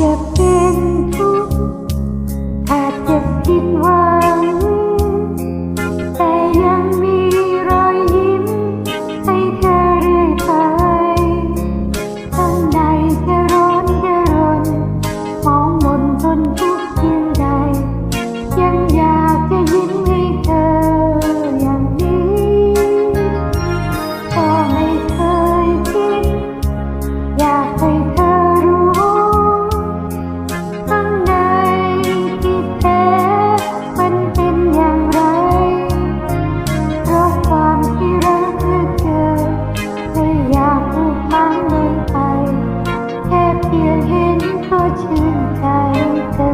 kept ยังเห็นก็ชื่นใจเธอ